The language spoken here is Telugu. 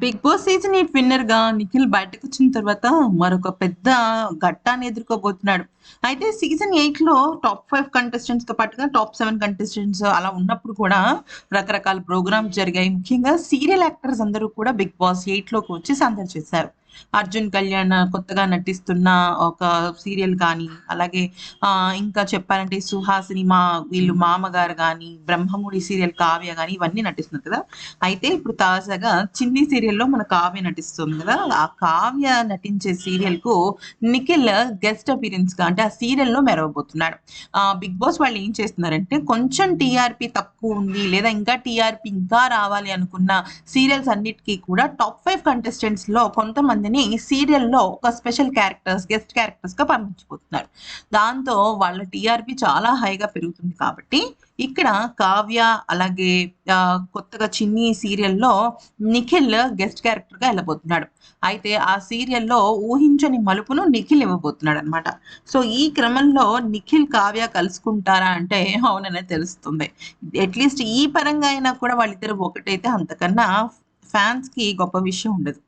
బిగ్ బాస్ సీజన్ ఎయిట్ విన్నర్గా నిఖిల్ బయటకు వచ్చిన తర్వాత మరొక పెద్ద ఘట్టాన్ని ఎదుర్కోబోతున్నాడు. అయితే సీజన్ ఎయిట్లో టాప్ ఫైవ్ కంటెస్టెంట్స్తో పాటుగా టాప్ సెవెన్ కంటెస్టెంట్స్ అలా ఉన్నప్పుడు కూడా రకరకాల ప్రోగ్రామ్స్ జరిగాయి. ముఖ్యంగా సీరియల్ యాక్టర్స్ అందరూ కూడా బిగ్ బాస్ ఎయిట్లోకి వచ్చి సందడి చేశారు. అర్జున్ కళ్యాణ్ కొత్తగా నటిస్తున్న ఒక సీరియల్ కానీ అలాగే ఇంకా చెప్పాలంటే సుహాసిని మా వీళ్ళు మామగారు కానీ బ్రహ్మముడి సీరియల్ కావ్య కానీ ఇవన్నీ నటిస్తున్నారు కదా. అయితే ఇప్పుడు తాజాగా చిన్ని సీరియల్లో మన కావ్య నటిస్తుంది కదా. ఆ కావ్య నటించే సీరియల్కు నిఖిల్ గెస్ట్ అపీరెన్స్గా అంటే ఆ సీరియల్లో మెరవబోతున్నాడు. ఆ బిగ్ బాస్ వాళ్ళు ఏం చేస్తున్నారంటే కొంచెం టీఆర్పీ తక్కువ ఉంది లేదా ఇంకా టీఆర్పీ ఇంకా రావాలి అనుకున్న సీరియల్స్ అన్నిటికీ కూడా టాప్ ఫైవ్ కంటెస్టెంట్స్లో మందిని సీరియల్లో ఒక స్పెషల్ క్యారెక్టర్స్ గెస్ట్ క్యారెక్టర్స్గా దాంతో వాళ్ళ టీఆర్పి చాలా హైగా పెరుగుతుంది కాబట్టి ఇక్కడ కావ్య అలాగే కొత్తగా చిన్ని సీరియల్లో నిఖిల్ గెస్ట్ క్యారెక్టర్గా వెళ్ళబోతున్నాడు. అయితే ఆ సీరియల్లో ఊహించని మలుపును నిఖిల్ ఇవ్వబోతున్నాడు అనమాట సో ఈ క్రమంలో నిఖిల్ కావ్య కలుసుకుంటారా అంటే అవుననే తెలుస్తుంది. అట్లీస్ట్ ఈ పరంగా అయినా కూడా వాళ్ళిద్దరు ఒకటైతే అంతకన్నా ఫ్యాన్స్కి గొప్ప విషయం ఉండదు.